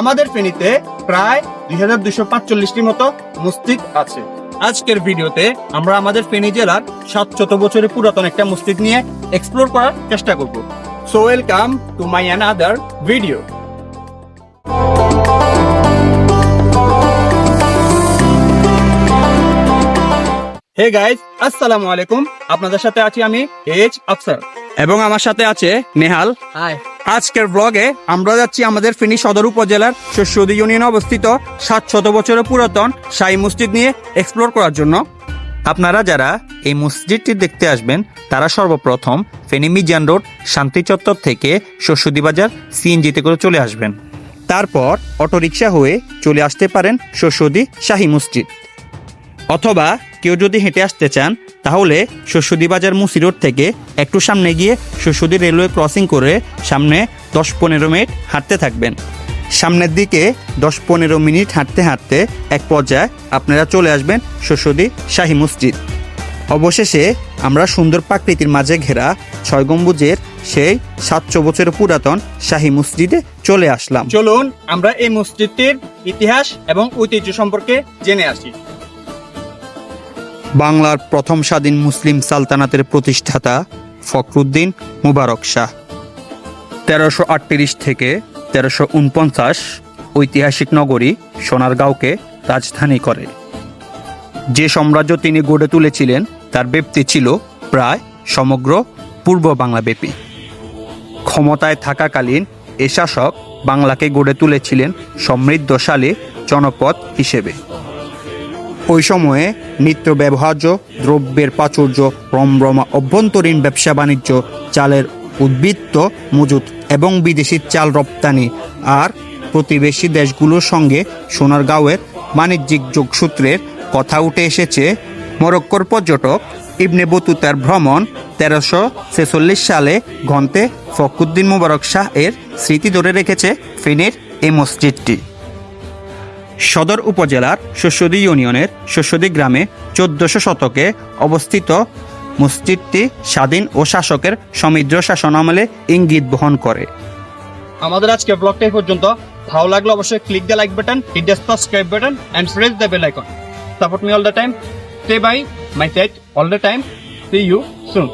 আমাদের ফেনীতে প্রায় দুই হাজার দুইশো পাঁচচল্লিশটির মতো মসজিদ আছে। আজকের ভিডিওতে আমরা আমাদের ফেনী জেলার সাতশত বছরের পুরাতন একটা মসজিদ নিয়ে এক্সপ্লোর করার চেষ্টা করব। So welcome to my another video hey guys আসসালামু আলাইকুম। আপনাদের সাথে আছি আমি এইচ আফসার এবং আমার সাথে আছে নেহাল। হাই আজকের ব্লগে আমরা যাচ্ছি আমাদের ফেনী সদর উপজেলার শস্যদী ইউনিয়নে অবস্থিত সাত শত বছরের পুরাতন শাহী মসজিদ নিয়ে এক্সপ্লোর করার জন্য। আপনারা যারা এই মসজিদটি দেখতে আসবেন, তারা সর্বপ্রথম ফেনী মিজান রোড, শান্তি চত্বর থেকে শস্যদী বাজার সিএনজিতে করে চলে আসবেন। তারপর অটোরিকশা হয়ে চলে আসতে পারেন শস্যদী শাহী মসজিদ। অথবা কেউ যদি হেঁটে আসতে চান তাহলে শস্যদী বাজার মুসি রোড থেকে একটু সামনে গিয়ে শস্যদী রেলওয়ে ক্রসিং করে সামনে দশ পনেরো মিনিট হাঁটতে থাকবেন। সামনের দিকে দশ পনেরো মিনিট হাঁটতে হাঁটতে এক পর্যায়ে আপনারা চলে আসবেন শস্যদী শাহী মসজিদ। অবশেষে আমরা সুন্দর প্রাকৃতির মাঝে ঘেরা ছয় গম্বুজের সেই সাতশো বছরের পুরাতন শাহী মসজিদে চলে আসলাম। চলুন আমরা এই মসজিদটির ইতিহাস এবং ঐতিহ্য সম্পর্কে জেনে আসি। বাংলার প্রথম স্বাধীন মুসলিম সালতানাতের প্রতিষ্ঠাতা ফখরুদ্দিন মুবারক শাহ। তেরোশো আটত্রিশ থেকে তেরোশো উনপঞ্চাশ ঐতিহাসিক নগরী সোনারগাঁওকে রাজধানী করে। যে সাম্রাজ্য তিনি গড়ে তুলেছিলেন, তার ব্যাপ্তি ছিল প্রায় সমগ্র পূর্ব বাংলাব্যাপী ক্ষমতায় থাকাকালীন এ শাসক বাংলাকে গড়ে তুলেছিলেন সমৃদ্ধশালী জনপদ হিসেবে। ওই সময়ে নিত্য ব্যবহার্য দ্রব্যের প্রাচুর্য, রমরমা, অভ্যন্তরীণ ব্যবসা বাণিজ্য, চালের উদ্বৃত্ত মজুত এবং বিদেশি চাল রপ্তানি আর প্রতিবেশী দেশগুলোর সঙ্গে সোনারগাঁওয়ের বাণিজ্যিক যোগসূত্রের কথা উঠে এসেছে। মরক্কোর পর্যটক ইবনে বতুতার ভ্রমণ তেরোশো ছেচল্লিশ সালে ঘন্টে ফখরুদ্দিন মুবারক শাহ এর স্মৃতি ধরে রেখেছে ফেনীর এই মসজিদটি। সদর উপজেলার শস্যদী ইউনিয়নের শস্যদী গ্রামে চোদ্দশো শতকে অবস্থিত মসজিদটি স্বাধীন ও শাসকের সমৃদ্ধ শাসনামলে ইঙ্গিত বহন করে। আমাদের আজকে ব্লগটা এই পর্যন্ত। ভালো লাগলে অবশ্যই click the like button hit the subscribe button and press the bell icon support me all the time stay by my side all the time see you soon